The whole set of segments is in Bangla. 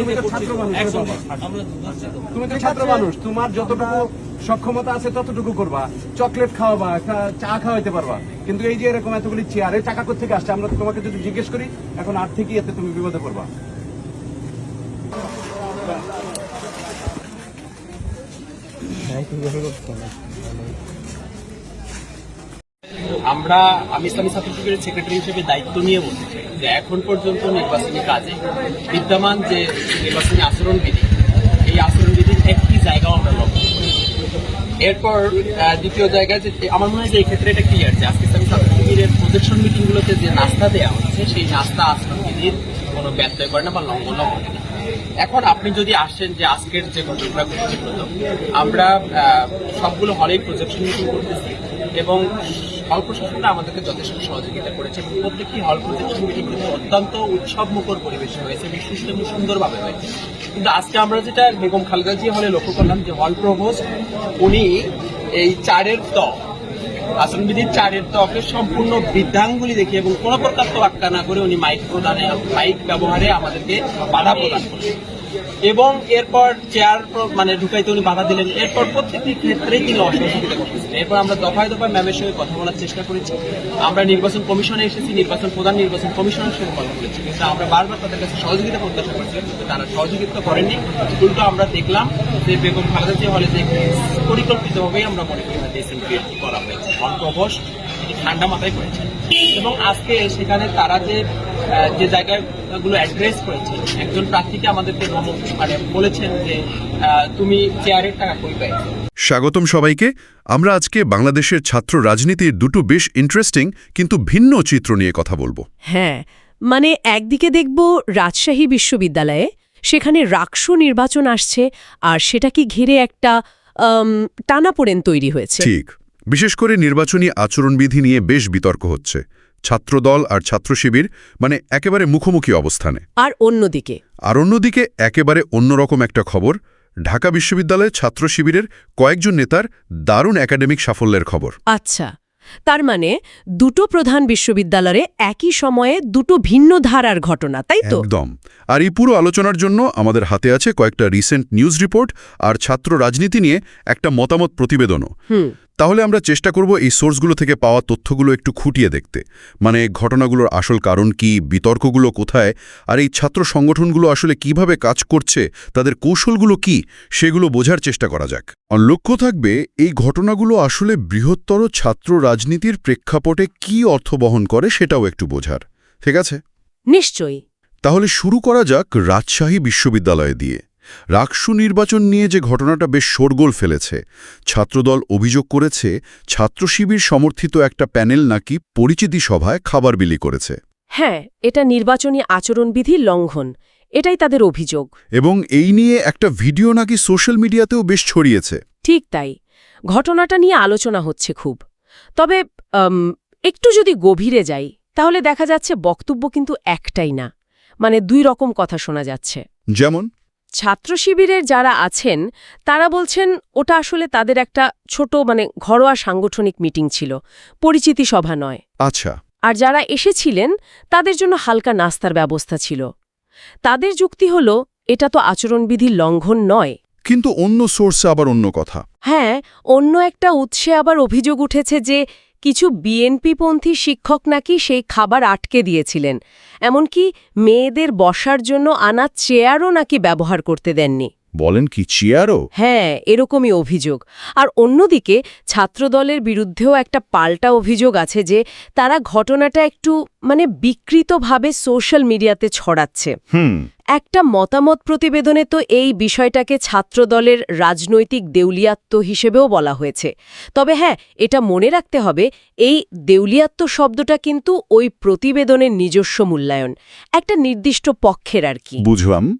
তুমি তো ছাত্র মানুষ, তো। তুমি তো ছাত্র মানুষ তোমার যতটুকু সক্ষমতা আছে ততটুকু করবা। চকলেট খাওয়াবা একটা চা খাওয়াইতে পারবা। কিন্তু এই যে এরকম এতগুলি চেয়ারে টাকা কোথেকে আসছে? আমরা তোমাকে যদি জিজ্ঞেস করি এখন আর থেকেই এতে তুমি বিপদে পড়বা। আমরা আমি ইসলামী ছাত্র শিবিরের সেক্রেটারি হিসেবে দায়িত্ব নিয়ে বলতে চাই যে এখন পর্যন্ত নির্বাচনী কাজে বিদ্যমান যে নির্বাচনী আচরণবিধি, এই আচরণবিধির একটি জায়গাও আমরা লক্ষ্য এরপর দ্বিতীয় জায়গায় যে আমার মনে হয় যে এই ক্ষেত্রে এটা ক্লিয়ার যে আজকে ইসলামী ছাত্র শিবিরের প্রজেকশন মিটিংগুলোতে যে নাস্তা দেওয়া হচ্ছে, সেই নাস্তা আচরণবিধির কোনো ব্যত্যয় করে না বা লঙ্ঘন করে না। এখন আপনি যদি আসেন যে আজকের যে ঘটনাটা ঘটেছিল, আমরা সবগুলো হলেই প্রজেকশন মিটিং করতেছি। এবং হল প্রশাসনরা আমাদেরকে যথেষ্ট সহযোগিতা করেছে এবং প্রত্যেকটি হল প্রজেকশন মিটিং কিন্তু অত্যন্ত উৎসব মুখর পরিবেশে হয়েছে, বিশিষ্ট এবং সুন্দরভাবে হয়েছে। কিন্তু আজকে আমরা যেটা বেগম খালেদা জি হলে লক্ষ্য করলাম যে হল প্রভোস্ট, উনি এই চারের ত আসনবিধির চারের তকে সম্পূর্ণ বৃদ্ধাঙ্গুলি দেখে এবং কোনো প্রকার তোয়াক্কা না করে উনি মাইক প্রদানে, মাইক ব্যবহারে আমাদেরকে বাধা প্রদান করেন এবং এরপর চেয়ার মানে ঢুকাইতে উনি বাধা দিলেন। এরপর প্রত্যেকটি ক্ষেত্রেই তিনি অসহযোগিতা করতেছেন। এরপর আমরা দফায় দফায় ম্যামের সঙ্গে কথা বলার চেষ্টা করেছি। আমরা নির্বাচন কমিশনে এসেছি, নির্বাচন প্রধান নির্বাচন কমিশনের সঙ্গে কথা বলেছি। কিন্তু আমরা বারবার তাদের কাছে সহযোগিতা প্রত্যাশা করছি, কিন্তু তারা সহযোগিতা করেননি উল্টো আমরা দেখলাম যে বেগম খালেদা জিয়া হলে যে পরিকল্পিতভাবেই আমরা মনে করি যে ডিসেন্ট্রিয়েট করা হয়েছে। অন্তর্বশ ঠান্ডা মাথায় করেছেন এবং আজকে সেখানে তারা যে যে জায়গাগুলো অ্যাড্রেস করেছে একজন প্রার্থীকে আমাদেরকে মানে বলেছেন যে তুমি চেয়ারের টাকা কই পাইছো স্বাগতম সবাইকে। আমরা আজকে বাংলাদেশের ছাত্র রাজনীতির দুটো বেশ ইন্টারেস্টিং কিন্তু ভিন্ন চিত্র নিয়ে কথা বলব। হ্যাঁ মানে একদিকে দেখব রাজশাহী বিশ্ববিদ্যালয়ে সেখানে রাকসু নির্বাচন আসছে আর সেটাকে ঘিরে একটা টানাপোড়েন তৈরি হয়েছে। ঠিক। বিশেষ করে নির্বাচনী আচরণবিধি নিয়ে বেশ বিতর্ক হচ্ছে। ছাত্রদল আর ছাত্র শিবির মানে একেবারে মুখোমুখি অবস্থানে। আর অন্যদিকে? আর অন্যদিকে একেবারে অন্যরকম একটা খবর ঢাকা বিশ্ববিদ্যালয়ের ছাত্র শিবিরের কয়েকজন নেতার দারুণ একাডেমিক সাফল্যের খবর। আচ্ছা তার মানে দুটো প্রধান বিশ্ববিদ্যালয়ে একই সময়ে দুটো ভিন্ন ধারার ঘটনা তাই তো? একদম। আর এই পুরো আলোচনার জন্য আমাদের হাতে আছে কয়েকটা রিসেন্ট নিউজ রিপোর্ট আর ছাত্র রাজনীতি নিয়ে একটা মতামত প্রতিবেদনও। হুম। তাহলে আমরা চেষ্টা করব এই সোর্সগুলো থেকে পাওয়া তথ্যগুলো একটু খুঁটিয়ে দেখতে। মানে ঘটনাগুলোর আসল কারণ কি বিতর্কগুলো কোথায় আর এই ছাত্র সংগঠনগুলো আসলে কীভাবে কাজ করছে তাদের কৌশলগুলো কি সেগুলো বোঝার চেষ্টা করা যাক। লক্ষ্য থাকবে এই ঘটনাগুলো আসলে বৃহত্তর ছাত্র রাজনীতির প্রেক্ষাপটে কি অর্থ বহন করে সেটাও একটু বোঝার। ঠিক আছে? নিশ্চয়ই। তাহলে শুরু করা যাক রাজশাহী বিশ্ববিদ্যালয় দিয়ে। রাকসু নির্বাচন নিয়ে যে ঘটনাটা বেশ শোরগোল ফেলেছে। ছাত্রদল অভিযোগ করেছে ছাত্র শিবির সমর্থিত একটা প্যানেল নাকি পরিচিতি সভায় খাবার বিলি করেছে। হ্যাঁ এটা নির্বাচনী আচরণবিধি লঙ্ঘন এটাই তাদের অভিযোগ। এবং এই নিয়ে একটা ভিডিও নাকি সোশ্যাল মিডিয়াতেও বেশ ছড়িয়েছে। ঠিক তাই ঘটনাটা নিয়ে আলোচনা হচ্ছে খুব। তবে একটু যদি গভীরে যাই তাহলে দেখা যাচ্ছে বক্তব্য কিন্তু একটাই না মানে দুই রকম কথা শোনা যাচ্ছে। যেমন? ছাত্র শিবিরের যারা আছেন তারা বলছেন ওটা আসলে তাদের একটা ছোট মানে ঘরোয়া সাংগঠনিক মিটিং ছিল পরিচিতি সভা নয়। আচ্ছা। আর যারা এসেছিলেন তাদের জন্য হালকা নাস্তার ব্যবস্থা ছিল। তাদের যুক্তি হল এটা তো আচরণবিধির লঙ্ঘন নয়। কিন্তু অন্য সোর্সে আবার অন্য কথা। হ্যাঁ অন্য একটা উৎসে আবার অভিযোগ উঠেছে যে কিছু বিএনপিপন্থী শিক্ষক নাকি সেই খাবার আটকে দিয়েছিলেন। এমনকি মেয়েদের বসার জন্য আনা চেয়ারও নাকি ব্যবহার করতে দেননি। বলেন কি চেয়ারও হ্যাঁ এরকমই অভিযোগ। আর অন্যদিকে ছাত্রদলের বিরুদ্ধেও একটা পাল্টা অভিযোগ আছে যে তারা ঘটনাটা একটু মানে বিকৃতভাবে সোশ্যাল মিডিয়াতে ছড়াচ্ছে। হুম। একটা মতামত প্রতিবেদনে তো এই বিষয়টাকে ছাত্রদলের রাজনৈতিক দেউলিয়াত্ব হিসেবেও বলা হয়েছে। তবে হ্যাঁ এটা মনে রাখতে হবে এই দেউলিয়াত্ব শব্দটা কিন্তু ওই প্রতিবেদনের নিজস্ব মূল্যায়ন। একটা নির্দিষ্ট পক্ষের আর কি। বুঝলাম।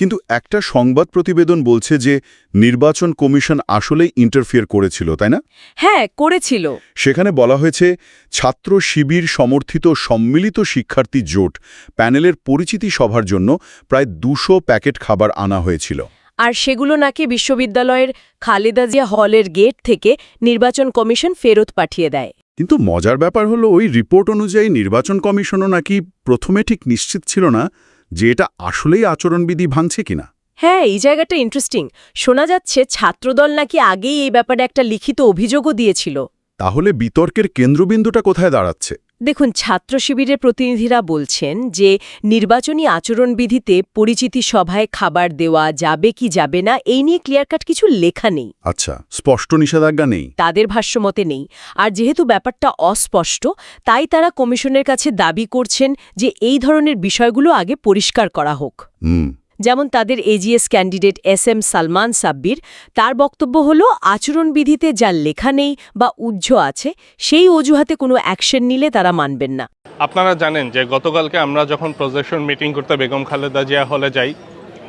কিন্তু একটা সংবাদ প্রতিবেদন বলছে যে নির্বাচন কমিশন আসলেই ইন্টারফিয়ার করেছিল তাই না? হ্যাঁ করেছিল। সেখানে বলা হয়েছে ছাত্র শিবির সমর্থিত সম্মিলিত শিক্ষার্থী জোট প্যানেলের পরিচিতি সভার জন্য প্রায় দুশো প্যাকেট খাবার আনা হয়েছিল। আর সেগুলো নাকি বিশ্ববিদ্যালয়ের খালেদা জিয়া হলের গেট থেকে নির্বাচন কমিশন ফেরত পাঠিয়ে দেয়। কিন্তু মজার ব্যাপার হলো ওই রিপোর্ট অনুযায়ী নির্বাচন কমিশনও নাকি প্রথমে ঠিক নিশ্চিত ছিল না। যে এটা আসলেই আচরণবিধি ভাঙছে কিনা? হ্যাঁ এই জায়গাটা ইন্টারেস্টিং শোনা যাচ্ছে ছাত্রদল নাকি আগেই এই ব্যাপারে একটা লিখিত অভিযোগও দিয়েছিল। তাহলে বিতর্কের কেন্দ্রবিন্দুটা কোথায় দাঁড়াচ্ছে? দেখুন ছাত্র শিবিরের প্রতিনিধিরা বলছেন যে নির্বাচনী আচরণবিধিতে পরিচিতি সভায় খাবার দেওয়া যাবে কি যাবে না এই নিয়ে ক্লিয়ার কাট কিছু লেখা নেই। আচ্ছা স্পষ্ট নিষেধাজ্ঞা নেই? তাদের ভাষ্যমতে নেই। আর যেহেতু ব্যাপারটা অস্পষ্ট তাই তারা কমিশনের কাছে দাবি করছেন যে এই ধরনের বিষয়গুলো আগে পরিষ্কার করা হোক। হুম। যেমন তাদের AGS candidate S M Salman Sabbir তার বক্তব্য হল, আচরণবিধিতে যা লেখা নেই বা উজ্জ্ব আছে, সেই অজুহাতে কোনো অ্যাকশন নিলে তারা মানবেন না। আপনারা জানেন যে গতকালকে আমরা যখন প্রজেকশন মিটিং করতে বেগম খালেদা জিয়া হলে যাই,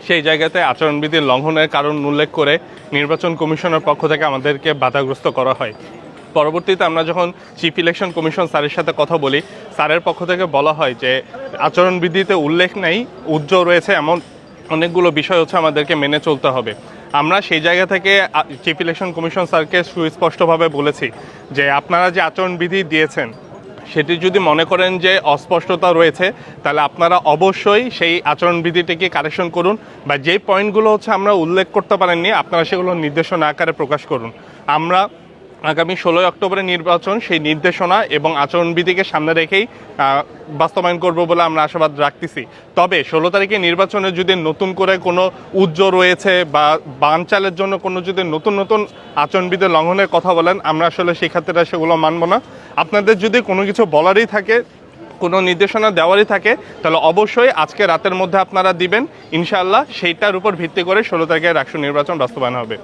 সেই জায়গাতে আচরণবিধির লঙ্ঘনের কারণ উল্লেখ করে নির্বাচন কমিশনের পক্ষ থেকে আমাদেরকে বাধাগ্রস্ত করা হয়। পরবর্তীতে আমরা যখন চিফ ইলেকশন কমিশন স্যারের সাথে কথা বলি, স্যারের পক্ষ থেকে বলা হয় যে, আচরণবিধিতে উল্লেখ নেই উজ্জ্বল রয়েছে এমন অনেকগুলো বিষয় হচ্ছে আমাদেরকে মেনে চলতে হবে। আমরা সেই জায়গা থেকে চিফ ইলেকশন কমিশন স্যারকে সুস্পষ্টভাবে বলেছি যে আপনারা যে আচরণবিধি দিয়েছেন, সেটি যদি মনে করেন যে অস্পষ্টতা রয়েছে, তাহলে আপনারা অবশ্যই সেই আচরণবিধিটিকে কারেকশন করুন বা যে পয়েন্টগুলো হচ্ছে আমরা উল্লেখ করতে পারেননি, আপনারা সেগুলো নির্দেশনা আকারে প্রকাশ করুন। আমরা আগামী ষোলোই অক্টোবরের নির্বাচন, সেই নির্দেশনা এবং আচরণবিধিকে সামনে রেখেই বাস্তবায়ন করব বলে আমরা আশাবাদ রাখতেছি। তবে ষোলো তারিখে নির্বাচনে যদি নতুন করে কোনো উজ্জ্ব রয়েছে বা বানচালের জন্য কোনো যদি নতুন নতুন আচরণবিধি লঙ্ঘনের কথা বলেন, আমরা আসলে শিক্ষার্থীরা সেগুলো মানব না। আপনাদের যদি কোনো কিছু বলারই থাকে, কোনো নির্দেশনা দেওয়ারই থাকে, তাহলে অবশ্যই আজকে রাতের মধ্যে আপনারা দিবেন। ইনশাআল্লাহ সেইটার উপর ভিত্তি করে ষোলো তারিখে রাষ্ট্র নির্বাচন বাস্তবায়ন হবে।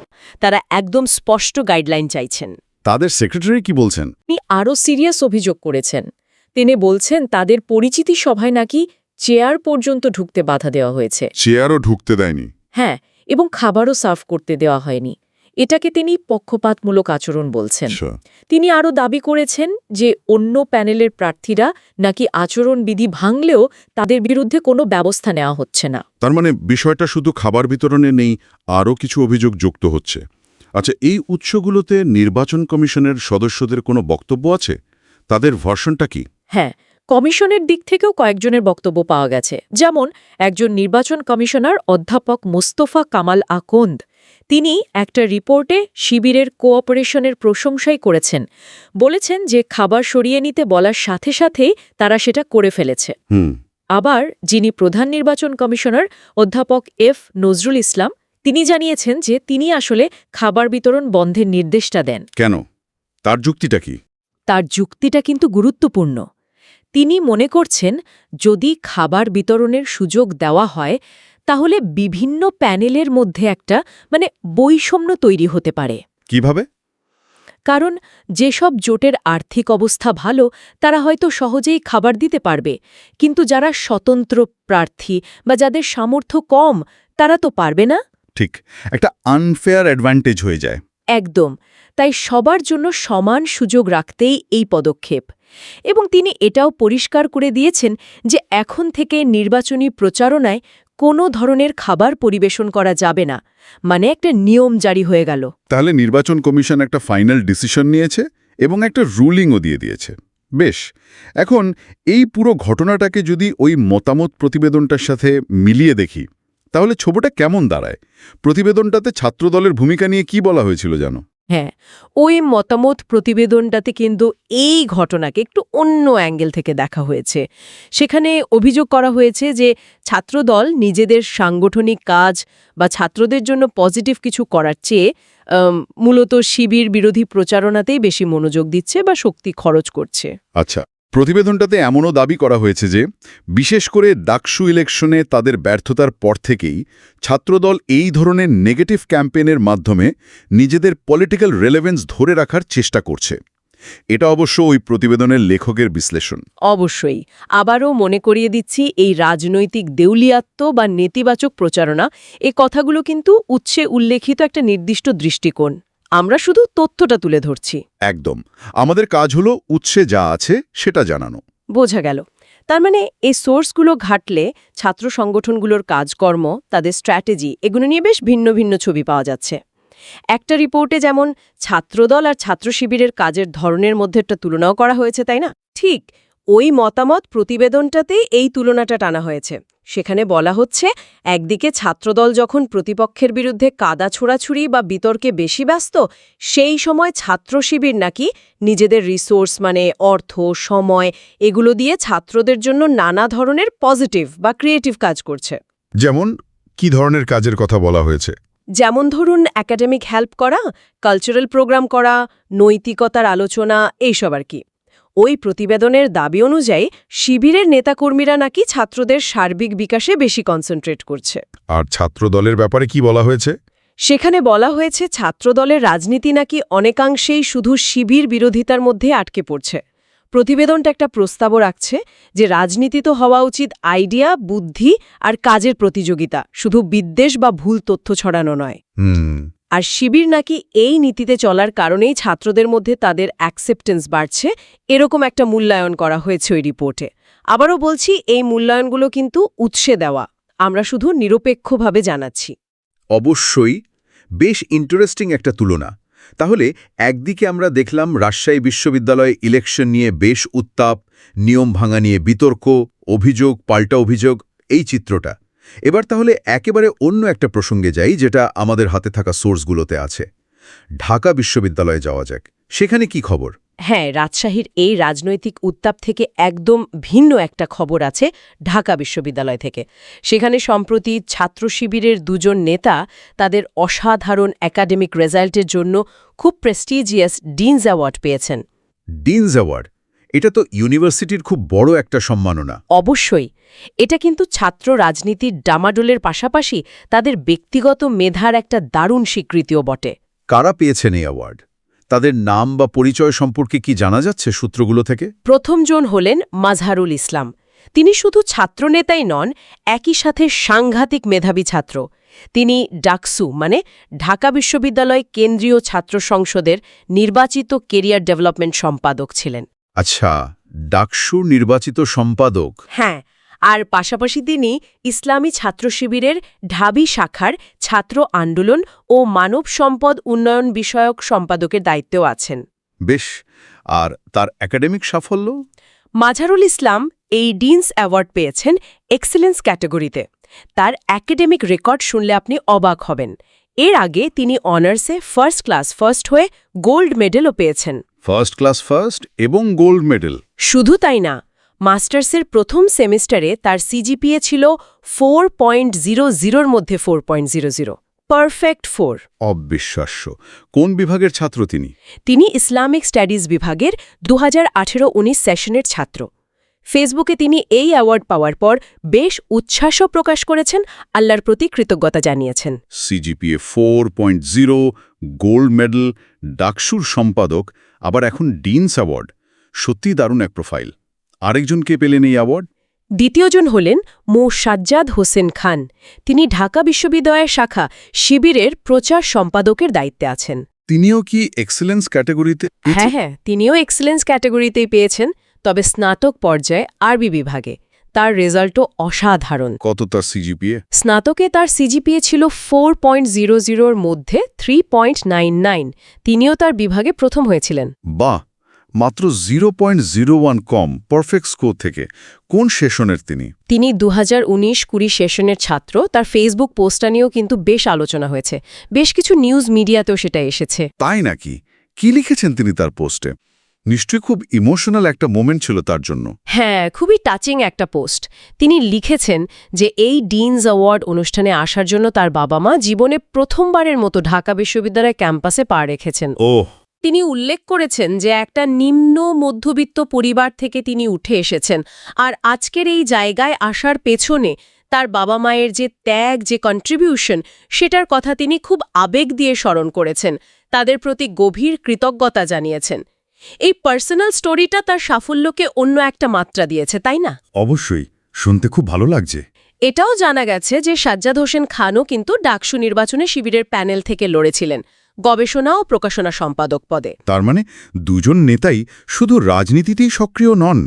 তারা একদম স্পষ্ট গাইডলাইন চাইছেন। তাদের সেক্রেটারি কি বলছেন? তিনি আরও সিরিয়াস অভিযোগ করেছেন। তিনি বলছেন তাদের পরিচিতি সভায় নাকি চেয়ার পর্যন্ত ঢুকতে বাধা দেওয়া হয়েছে। চেয়ারও ঢুকতে দেয়নি। হ্যাঁ এবং খাবারও সার্ভ করতে দেওয়া হয়নি। এটাকে তিনি পক্ষপাতমূলক আচরণ বলছেন। আচ্ছা। তিনি আরও দাবি করেছেন যে অন্য প্যানেলের প্রার্থীরা নাকি আচরণবিধি ভাঙলেও তাদের বিরুদ্ধে কোনো ব্যবস্থা নেওয়া হচ্ছে না। তার মানে বিষয়টা শুধু খাবার বিতরণে নেই আরও কিছু অভিযোগ যুক্ত হচ্ছে। আচ্ছা এই উৎসগুলোতে নির্বাচন কমিশনের সদস্যদের কোনো বক্তব্য আছে? তাদের ভার্সনটা কি? হ্যাঁ কমিশনের দিক থেকেও কয়েকজনের বক্তব্য পাওয়া গেছে। যেমন একজন নির্বাচন কমিশনার অধ্যাপক মোস্তফা কামাল আকন্দ। তিনি একটা রিপোর্টে শিবিরের কোঅপারেশনের প্রশংসাই করেছেন। বলেছেন যে খাবার সরিয়ে নিতে বলার সাথে সাথেই তারা সেটা করে ফেলেছে। আবার যিনি প্রধান নির্বাচন কমিশনার অধ্যাপক এফ নজরুল ইসলাম তিনি জানিয়েছেন যে তিনি আসলে খাবার বিতরণ বন্ধের নির্দেশটা দেন। কেন? তার যুক্তিটা কি? তার যুক্তিটা কিন্তু গুরুত্বপূর্ণ। তিনি মনে করছেন যদি খাবার বিতরণের সুযোগ দেওয়া হয় তাহলে বিভিন্ন প্যানেলের মধ্যে একটা মানে বৈষম্য তৈরি হতে পারে। কীভাবে? কারণ যেসব জোটের আর্থিক অবস্থা ভালো তারা হয়তো সহজেই খাবার দিতে পারবে। কিন্তু যারা স্বতন্ত্র প্রার্থী বা যাদের সামর্থ্য কম তারা তো পারবে না। ঠিক একটা আনফেয়ার অ্যাডভান্টেজ হয়ে যায়। একদম তাই সবার জন্য সমান সুযোগ রাখতেই এই পদক্ষেপ। এবং তিনি এটাও পরিষ্কার করে দিয়েছেন যে এখন থেকে নির্বাচনী প্রচারণায় কোনো ধরনের খাবার পরিবেশন করা যাবে না মানে একটা নিয়ম জারি হয়ে গেল। তাহলে নির্বাচন কমিশন একটা ফাইনাল ডিসিশন নিয়েছে এবং একটা রুলিংও দিয়ে দিয়েছে। বেশ এখন এই পুরো ঘটনাটাকে যদি ওই মতামত প্রতিবেদনটার সাথে মিলিয়ে দেখি তাহলে ছবিটা কেমন দাঁড়ায়? প্রতিবেদনটাতে ছাত্রদলের ভূমিকা নিয়ে কি বলা হয়েছিল জানো? হ্যাঁ ওই মতামত প্রতিবেদনটাতে কিন্তু এই ঘটনাকে একটু অন্য অ্যাঙ্গেল থেকে দেখা হয়েছে। সেখানে অভিযোগ করা হয়েছে যে ছাত্রদল নিজেদের সাংগঠনিক কাজ বা ছাত্রদের জন্য পজিটিভ কিছু করার চেয়ে মূলত শিবির বিরোধী প্রচারণাতেই বেশি মনোযোগ দিচ্ছে বা শক্তি খরচ করছে। আচ্ছা প্রতিবেদনটাতে এমনও দাবি করা হয়েছে যে, বিশেষ করে ডাকসু ইলেকশনে তাদের ব্যর্থতার পর থেকেই ছাত্রদল এই ধরনের নেগেটিভ ক্যাম্পেনের মাধ্যমে নিজেদের পলিটিক্যাল রেলেভেন্স ধরে রাখার চেষ্টা করছে। এটা অবশ্য ওই প্রতিবেদনের লেখকের বিশ্লেষণ। অবশ্যই। আবারও মনে করিয়ে দিচ্ছি, এই রাজনৈতিক দেউলিয়াত্ম বা নেতিবাচক প্রচারণা, এ কথাগুলো কিন্তু উচ্ছে উল্লেখিত একটা নির্দিষ্ট দৃষ্টিকোণ। আমরা শুধু তথ্যটা তুলে ধরছি। একদম। আমাদের কাজ হলো উৎসে যা আছে সেটা জানানো। বোঝা গেল। তার মানে এই সোর্সগুলো ঘাটলে ছাত্র সংগঠনগুলোর কাজকর্ম তাদের স্ট্র্যাটেজি এগুলো নিয়ে বেশ ভিন্ন ভিন্ন ছবি পাওয়া যাচ্ছে। একটা রিপোর্টে যেমন ছাত্রদল আর ছাত্র শিবিরের কাজের ধরনের মধ্যে একটা তুলনাও করা হয়েছে তাই না? ঠিক ওই মতামত প্রতিবেদনটাতেই এই তুলনাটা টানা হয়েছে। সেখানে বলা হচ্ছে একদিকে ছাত্রদল যখন প্রতিপক্ষের বিরুদ্ধে কাদা ছোড়াছুরি বা বিতর্কে বেশি ব্যস্ত সেই সময় ছাত্র শিবির নাকি নিজেদের রিসোর্স মানে অর্থ সময় এগুলো দিয়ে ছাত্রদের জন্য নানা ধরনের পজিটিভ বা ক্রিয়েটিভ কাজ করছে। যেমন কি ধরনের কাজের কথা বলা হয়েছে? যেমন ধরুন একাডেমিক হেল্প করা কালচারাল প্রোগ্রাম করা নৈতিকতার আলোচনা এইসব আর কি। ওই প্রতিবেদনের দাবি অনুযায়ী শিবিরের নেতাকর্মীরা নাকি ছাত্রদের সার্বিক বিকাশে বেশি কনসেন্ট্রেট করছে। আর ছাত্র দলের ব্যাপারে কি বলা হয়েছে? সেখানে বলা হয়েছে ছাত্রদলের রাজনীতি নাকি অনেকাংশেই শুধু শিবির বিরোধিতার মধ্যে আটকে পড়ছে। প্রতিবেদনটা একটা প্রস্তাবও রাখছে যে রাজনীতি তো হওয়া উচিত আইডিয়া বুদ্ধি আর কাজের প্রতিযোগিতা শুধু বিদ্বেষ বা ভুল তথ্য ছড়ানো নয়। আর শিবির নাকি এই নীতিতে চলার কারণেই ছাত্রদের মধ্যে তাদের অ্যাকসেপ্টেন্স বাড়ছে, এরকম একটা মূল্যায়ন করা হয়েছে ওই রিপোর্টে আবারও বলছি, এই মূল্যায়নগুলো কিন্তু উৎসে দেওয়া। আমরা শুধু নিরপেক্ষভাবে জানাচ্ছি। অবশ্যই, বেশ ইন্টারেস্টিং একটা তুলনা। তাহলে একদিকে আমরা দেখলাম রাজশাহী বিশ্ববিদ্যালয়ে ইলেকশন নিয়ে বেশ উত্তাপ, নিয়ম ভাঙা নিয়ে বিতর্ক, অভিযোগ, পাল্টা অভিযোগ, এই চিত্রটা। এবার তাহলে একেবারে অন্য একটা প্রসঙ্গে যাই যেটা আমাদের হাতে থাকা সোর্সগুলোতে আছে। ঢাকা বিশ্ববিদ্যালয়ে যাওয়া যাক। সেখানে কি খবর? হ্যাঁ রাজশাহীর এই রাজনৈতিক উত্তাপ থেকে একদম ভিন্ন একটা খবর আছে ঢাকা বিশ্ববিদ্যালয় থেকে। সেখানে সম্প্রতি ছাত্র শিবিরের দুজন নেতা তাদের অসাধারণ একাডেমিক রেজাল্টের জন্য খুব প্রেস্টিজিয়াস ডিনস অ্যাওয়ার্ড পেয়েছেন। Dean's award? এটা তো ইউনিভার্সিটির খুব বড় একটা সম্মাননা। অবশ্যই। এটা কিন্তু ছাত্র রাজনীতির ডামাডোলের পাশাপাশি তাদের ব্যক্তিগত মেধার একটা দারুণ স্বীকৃতিও বটে। কারা পেয়েছেন এই অ্যাওয়ার্ড? তাদের নাম বা পরিচয় সম্পর্কে কি জানা যাচ্ছে সূত্রগুলো থেকে? প্রথমজন হলেন মাজহারুল ইসলাম। তিনি শুধু ছাত্রনেতাই নন একই সাথে সাংঘাতিক মেধাবী ছাত্র। তিনি ডাকসু মানে ঢাকা বিশ্ববিদ্যালয় কেন্দ্রীয় ছাত্র সংসদের নির্বাচিত কেরিয়ার ডেভেলপমেন্ট সম্পাদক ছিলেন। আচ্ছা ডাকসুর নির্বাচিত সম্পাদক। হ্যাঁ আর পাশাপাশি তিনি ইসলামী ছাত্র শিবিরের ঢাবি শাখার ছাত্র আন্দোলন ও মানব সম্পদ উন্নয়ন বিষয়ক সম্পাদকের দায়িত্বেও আছেন। বেশ আর তার একাডেমিক সাফল্য? মাঝারুল ইসলাম এই ডিনস অ্যাওয়ার্ড পেয়েছেন এক্সেলেন্স ক্যাটাগরিতে। তার একাডেমিক রেকর্ড শুনলে আপনি অবাক হবেন। এর আগে তিনি অনার্সে ফার্স্ট ক্লাস ফার্স্ট হয়ে গোল্ড মেডেলও পেয়েছেন। ফার্স্ট ক্লাস ফার্স্ট এবং গোল্ড মেডেল শুধু তাই না মাস্টার্সের প্রথম সেমিস্টারে তার সিজিপিএ ছিল ফোর পয়েন্ট জিরো জিরোর মধ্যে four point zero zero perfect four অবিশ্বাস্য। কোন বিভাগের ছাত্র তিনি? তিনি ইসলামিক স্টাডিজ বিভাগের দু হাজার সেশনের ছাত্র। ফেসবুকে তিনি এই অ্যাওয়ার্ড পাওয়ার পর বেশ উচ্ছ্বাসও প্রকাশ করেছেন আল্লাহর প্রতি কৃতজ্ঞতা জানিয়েছেন। CGPA four point zero gold medal ডাকসুর সম্পাদক আবার এখন ডিনস অ্যাওয়ার্ড। সত্যি দারুণ এক প্রোফাইল। আরেকজনকে পেলেন এই অ্যাওয়ার্ড? দ্বিতীয়জন হলেন মো. সাজ্জাদ হোসেন খান। তিনি ঢাকা বিশ্ববিদ্যালয়ের শাখা শিবিরের প্রচার সম্পাদকের দায়িত্বে আছেন। তিনিও কি এক্সেলেন্স ক্যাটাগরিতে হ্যাঁ হ্যাঁ তিনিও এক্সেলেন্স ক্যাটাগরিতেই পেয়েছেন তবে স্নাতক পর্যায়ে আরবি বিভাগে। তার রেজাল্টও অসাধারণ। কত তার সিজিপিএ স্নাতকে তার সিজিপিএ ছিল ফোর পয়েন্ট জিরো জিরোর মধ্যে থ্রি পয়েন্ট নাইন নাইন তিনিও তার বিভাগে প্রথম হয়েছিলেন। বাহ! মাত্র জিরো পয়েন্ট জিরো ওয়ান কম পারফেক্ট স্কোর থেকে। কোন সেশনের তিনি? তিনি দু হাজার উনিশ কুড়ি সেশনের ছাত্র তার ফেসবুক পোস্টটা নিয়েও কিন্তু বেশ আলোচনা হয়েছে। বেশ কিছু নিউজ মিডিয়াতেও সেটা এসেছে। তাই নাকি? কি লিখেছেন তিনি তার পোস্টে? নিশ্চয়ই খুব ইমোশনাল একটা মোমেন্ট ছিল তার জন্য। হ্যাঁ খুবই টাচিং একটা পোস্ট তিনি লিখেছেন যে এই ডিনস অ্যাওয়ার্ড অনুষ্ঠানে আসার জন্য তার বাবা মা জীবনে প্রথমবারের মতো ঢাকা বিশ্ববিদ্যালয় ক্যাম্পাসে পা রেখেছেন। ওহ। তিনি উল্লেখ করেছেন যে একটা নিম্ন মধ্যবিত্ত পরিবার থেকে তিনি উঠে এসেছেন আর আজকের এই জায়গায় আসার পেছনে তার বাবা মায়ের যে ত্যাগ যে কন্ট্রিবিউশন সেটার কথা তিনি খুব আবেগ দিয়ে স্মরণ করেছেন। তাদের প্রতি গভীর কৃতজ্ঞতা জানিয়েছেন। এই পার্সোনাল স্টোরিটা তার সাফল্যকে অন্য একটা মাত্রা দিয়েছে তাই না? অবশ্যই শুনতে খুব ভালো লাগছে। এটাও জানা গেছে যে সাজ্জাদ হোসেন খানও কিন্তু ডাকসু নির্বাচনে শিবিরের প্যানেল থেকে লড়েছিলেন গবেষণা ও প্রকাশনা সম্পাদক পদে। তার মানে দুজন নেতাই শুধু রাজনীতিতেই সক্রিয় নন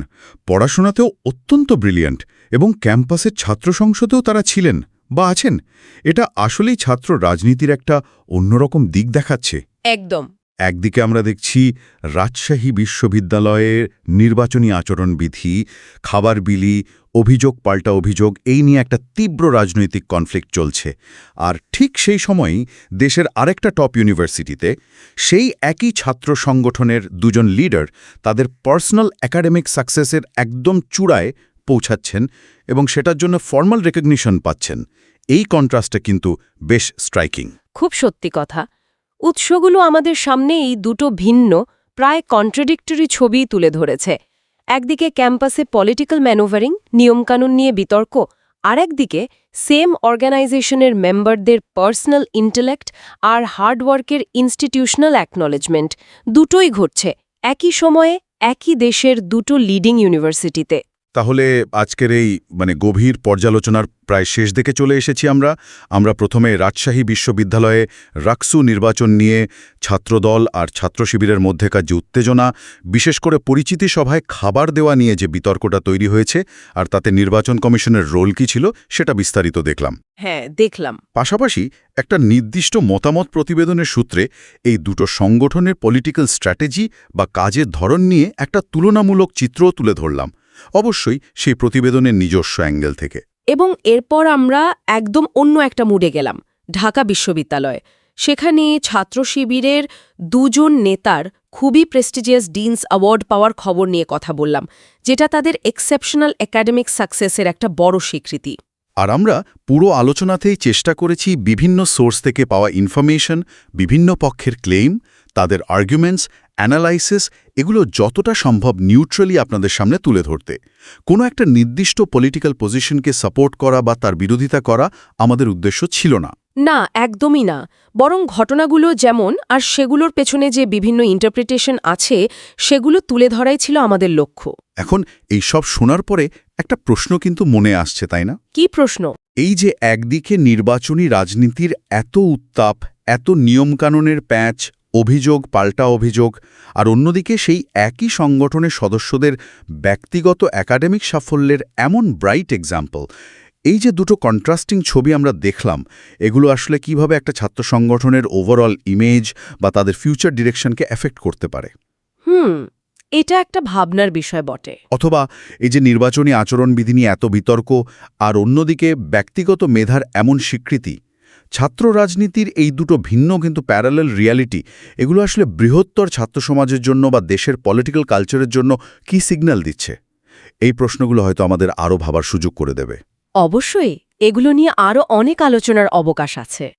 পড়াশোনাতেও অত্যন্ত ব্রিলিয়ান্ট এবং ক্যাম্পাসের ছাত্র সংসদেও তারা ছিলেন বা আছেন। এটা আসলেই ছাত্র রাজনীতির একটা অন্যরকম দিক দেখাচ্ছে। একদম। একদিকে আমরা দেখছি রাজশাহী বিশ্ববিদ্যালয়ের নির্বাচনী আচরণবিধি, খাবার বিলি, অভিযোগ পাল্টা অভিযোগ, এই নিয়ে একটা তীব্র রাজনৈতিক কনফ্লিক্ট চলছে। আর ঠিক সেই সময়ই দেশের আরেকটা টপ ইউনিভার্সিটিতে সেই একই ছাত্র সংগঠনের দুজন লিডার তাদের পার্সোনাল একাডেমিক সাকসেসের একদম চূড়ায় পৌঁছাচ্ছেন এবং সেটার জন্য ফর্মাল রেকগনিশন পাচ্ছেন। এই কন্ট্রাস্টটা কিন্তু বেশ স্ট্রাইকিং। খুব সত্যি কথা। উৎসগুলো আমাদের সামনে এই দুটো ভিন্ন, প্রায় কন্ট্রাডিক্টরি ছবি তুলে ধরেছে। একদিকে ক্যাম্পাসে পলিটিক্যাল ম্যানোভারিং নিয়মকানুন নিয়ে বিতর্ক আর একদিকে সেম অর্গানাইজেশনের মেম্বারদের পার্সোনাল ইন্টেলেক্ট আর হার্ডওয়ার্কের ইনস্টিটিউশনাল অ্যাকনলেজমেন্ট দুটোই ঘটছে, একই সময়ে একই দেশের দুটো লিডিং ইউনিভার্সিটিতে তাহলে আজকের এই মানে গভীর পর্যালোচনার প্রায় শেষ দিকে চলে এসেছি আমরা। আমরা প্রথমে রাজশাহী বিশ্ববিদ্যালয়ে রাকসু নির্বাচন নিয়ে ছাত্রদল আর ছাত্র শিবিরের মধ্যেকার যে উত্তেজনা বিশেষ করে পরিচিতি সভায় খাবার দেওয়া নিয়ে যে বিতর্কটা তৈরি হয়েছে আর তাতে নির্বাচন কমিশনের রোল কি ছিল সেটা বিস্তারিত দেখলাম। হ্যাঁ দেখলাম। পাশাপাশি একটা নির্দিষ্ট মতামত প্রতিবেদনের সূত্রে এই দুটো সংগঠনের পলিটিক্যাল স্ট্র্যাটেজি বা কাজের ধরন নিয়ে একটা তুলনামূলক চিত্রও তুলে ধরলাম। অবশ্যই সেই প্রতিবেদনের নিজস্ব অ্যাঙ্গেল থেকে। এবং এরপর আমরা একদম অন্য একটা মুডে গেলাম ঢাকা বিশ্ববিদ্যালয়। সেখানে ছাত্র শিবিরের দুজন নেতার খুবই প্রেস্টিজিয়াস ডিনস অ্যাওয়ার্ড পাওয়ার খবর নিয়ে কথা বললাম যেটা তাদের এক্সেপশনাল একাডেমিক সাকসেসের একটা বড় স্বীকৃতি। আর আমরা পুরো আলোচনাতেই চেষ্টা করেছি বিভিন্ন সোর্স থেকে পাওয়া ইনফরমেশন বিভিন্ন পক্ষের ক্লেইম তাদের আর্গুমেন্টস অ্যানালাইসিস এগুলো যতটা সম্ভব নিউট্রালি আপনাদের সামনে তুলে ধরতে। কোনো একটা নির্দিষ্ট পলিটিক্যাল পজিশনকে সাপোর্ট করা বা তার বিরোধিতা করা আমাদের উদ্দেশ্য ছিল না। না একদমই না। বরং ঘটনাগুলো যেমন আর সেগুলোর পেছনে যে বিভিন্ন ইন্টারপ্রিটেশন আছে সেগুলো তুলে ধরাই ছিল আমাদের লক্ষ্য। এখন এই সব শোনার পরে একটা প্রশ্ন কিন্তু মনে আসছে তাই না? কি প্রশ্ন? এই যে একদিকে নির্বাচনী রাজনীতির এত উত্তাপ এত নিয়মকানুনের প্যাঁচ অভিযোগ পাল্টা অভিযোগ আর অন্যদিকে সেই একই সংগঠনের সদস্যদের ব্যক্তিগত একাডেমিক সাফল্যের এমন ব্রাইট এক্সাম্পল। এই যে দুটো কন্ট্রাস্টিং ছবি আমরা দেখলাম এগুলো আসলে কীভাবে একটা ছাত্র সংগঠনের ওভারঅল ইমেজ বা তাদের ফিউচার ডিরেকশনকে এফেক্ট করতে পারে? হুম এটা একটা ভাবনার বিষয় বটে। অথবা এই যে নির্বাচনী আচরণবিধি নিয়ে এত বিতর্ক আর অন্যদিকে ব্যক্তিগত মেধার এমন স্বীকৃতি ছাত্র রাজনীতির এই দুটো ভিন্ন কিন্তু প্যারালেল রিয়ালিটি এগুলো আসলে বৃহত্তর ছাত্র সমাজের জন্য বা দেশের পলিটিক্যাল কালচারের জন্য কি সিগন্যাল দিচ্ছে? এই প্রশ্নগুলো হয়তো আমাদের আরও ভাবার সুযোগ করে দেবে। অবশ্যই, এগুলো নিয়ে আরও অনেক আলোচনার অবকাশ আছে।